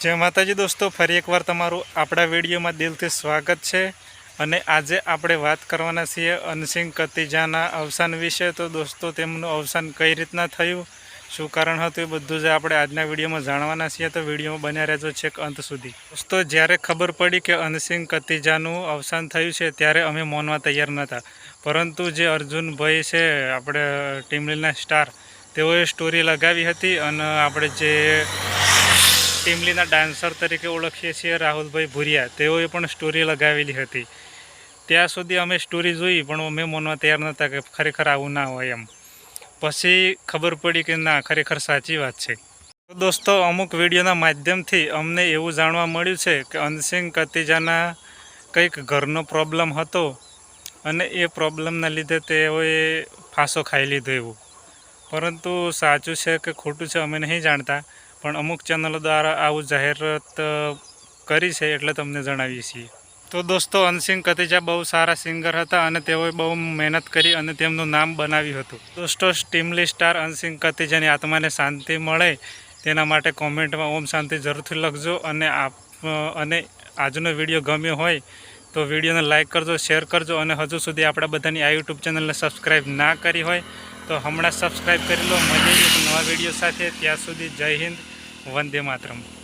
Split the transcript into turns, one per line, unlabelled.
જય માતાજી દોસ્તો, ફરી એકવાર તમારું આપણા વિડીયોમાં દિલથી સ્વાગત છે. અને આજે આપણે વાત કરવાના છીએ અનસિંગ કતિજાના અવસાન વિશે. તો દોસ્તો, તેમનું અવસાન કઈ રીતના થયું? શું કારણ હતું? એ બધું જ આપણે આજના વિડીયોમાં જાણવાના છીએ. તો વિડીયોમાં બન્યા રહેજો છેક અંત સુધી. દોસ્તો, જ્યારે ખબર પડી કે અનસિંગ કતિજાનું અવસાન થયું છે, ત્યારે અમે માનવા તૈયાર નહોતા. પરંતુ જે અર્જુનભાઈ છે, આપણે ટીમલીના સ્ટાર, તેઓએ સ્ટોરી લગાવી હતી. અને આપણે જે ટીમલીના ડાન્સર તરીકે ઓળખીએ છીએ રાહુલભાઈ ભુરિયા. તેઓએ પણ સ્ટોરી લગાવેલી હતી. ત્યાં સુધી અમે સ્ટોરી જોઈ, પણ અમે મનમાં તૈયાર નહોતા કે ખરેખર આવું ના હોય એમ. પછી ખબર પડી કે ના, ખરેખર સાચી વાત છે. દોસ્તો, અમુક વિડીયોના માધ્યમથી અમને એવું જાણવા મળ્યું છે કે અનસિંગ કતિજાના કંઈક ઘરનો પ્રોબ્લેમ હતો અને એ પ્રોબ્લેમના લીધે તેઓએ ફાંસો ખાઈ લીધો એવું. પરંતુ સાચું છે કે ખોટું છે અમે નહીં જાણતા. પણ અમુક ચેનલો દ્વારા આવું જાહેરાત કરી છે એટલે તમને જણાવીએ છીએ. તો દોસ્તો અનસિંગ કતિજા બહુ સારા સિંગર હતા અને તેઓએ બહુ મહેનત કરી અને તેમનું નામ બનાવ્યું હતું. દોસ્તો, સ્ટીમલી સ્ટાર અનસિંગ કતિજાની આત્માને શાંતિ મળે તેના માટે કોમેન્ટમાં ઓમ શાંતિ જરૂરથી લખજો અને આપ અને આજનો વીડિયો ગમ્યો હોય તો વિડીયોને લાઇક કરજો, શેર કરજો અને હજુ સુધી આપણા બધાની આ યુટ્યુબ ચેનલને સબસ્ક્રાઈબ ના કરી હોય તો હમણાં સબસ્ક્રાઈબ કરી લો. મળીએ એક નવા વીડિયો સાથે. ત્યાં સુધી જય હિન્દ. વંદે માતરમ.